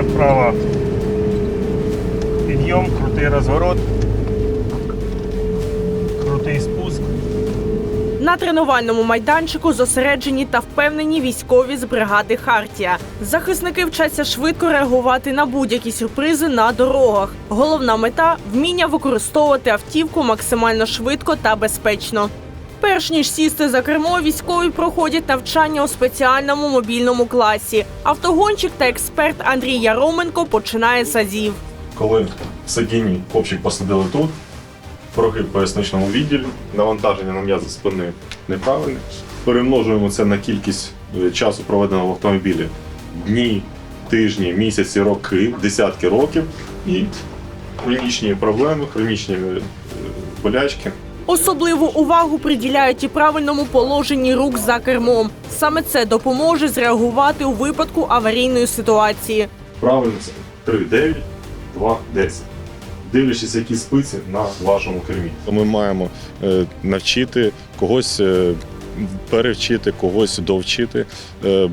Перша вправа. Підйом, крутий розворот. Крутий спуск. На тренувальному майданчику зосереджені та впевнені військові з бригади Хартія. Захисники вчаться швидко реагувати на будь-які сюрпризи на дорогах. Головна мета вміння використовувати автівку максимально швидко та безпечно. Перш ніж сісти за кермо, військові проходять навчання у спеціальному мобільному класі. Автогонщик та експерт Андрій Яроменко починає з. Коли сидінні хлопчик посадили тут, прогиб поясничному відділі, навантаження на м'язи спини неправильне. Перемножуємо це на кількість е, часу, проведеного в автомобілі. Дні, тижні, місяці, роки, десятки років і хронічні проблеми, хронічні е, болячки. Особливу увагу приділяють і правильному положенні рук за кермом. Саме це допоможе зреагувати у випадку аварійної ситуації. Правильно це 3, 9, 2, 10. Дивлячись, які спиці на вашому кермі. Ми маємо е, навчити когось е, перевчити, когось довчити, е,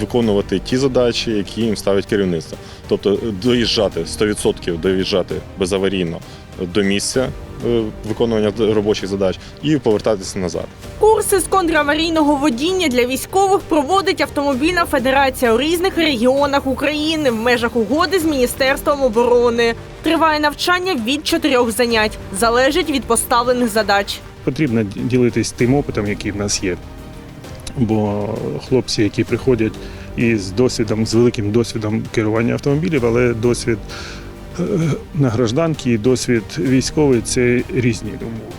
виконувати ті задачі, які їм ставить керівництво. Тобто доїжджати 100% доїжджати безаварійно до місця е, виконування робочих задач і повертатися назад. Курси з контраварійного водіння для військових проводить Автомобільна федерація у різних регіонах України в межах угоди з Міністерством оборони. Триває навчання від чотирьох занять, залежить від поставлених задач. Потрібно ділитись тим опитом, який в нас є. Бо хлопці, які приходять із досвідом, з великим досвідом керування автомобілів, але досвід на гражданки і досвід військовий це різні умови.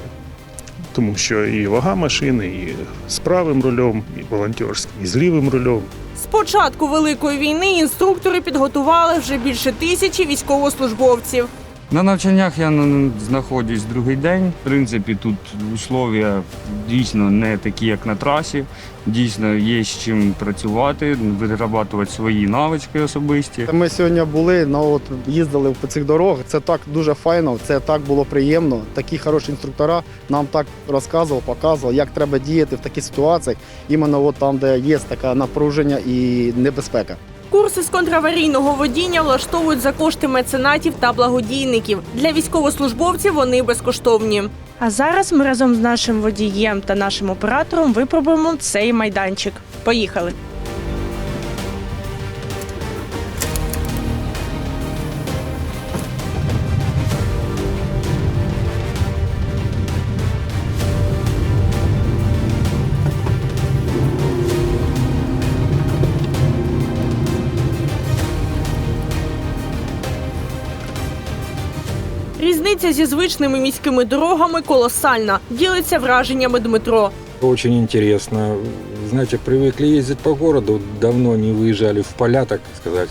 Тому що і вага машини, і з правим рульом, і волонтерським, і з лівим рульом. З початку великої війни інструктори підготували вже більше тисячі військовослужбовців. На навчаннях я знаходжусь другий день. В принципі, тут условия дійсно не такі, як на трасі. Дійсно, є з чим працювати, вирабатувати свої навички особисті. Ми сьогодні були, ну, от, їздили по цих дорогах. Це так дуже файно, це так було приємно. Такі хороші інструктора нам так розказували, показували, як треба діяти в таких ситуаціях, іменно от там, де є таке напруження і небезпека. Курси з контраварійного водіння влаштовують за кошти меценатів та благодійників. Для військовослужбовців вони безкоштовні. А зараз ми разом з нашим водієм та нашим оператором випробуємо цей майданчик. Поїхали. Різниця зі звичними міськими дорогами колосальна. Ділиться враженнями Дмитро. Очень интересно. Знаете, привыкли ездить по городу, давно не выезжали в поля, так сказать.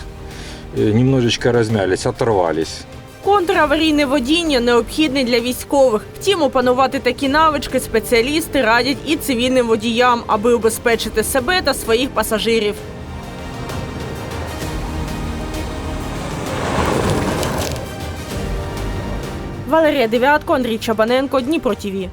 Э, Немножечко размялись, оторвались. Контраварійне водіння необхідне для військових. Втім, опанувати такі навички спеціалісти радять і цивільним водіям, аби убезпечити себе та своїх пасажирів. Валерія Дев'ятко, Андрій Чабаненко, Дніпро ТІВІ.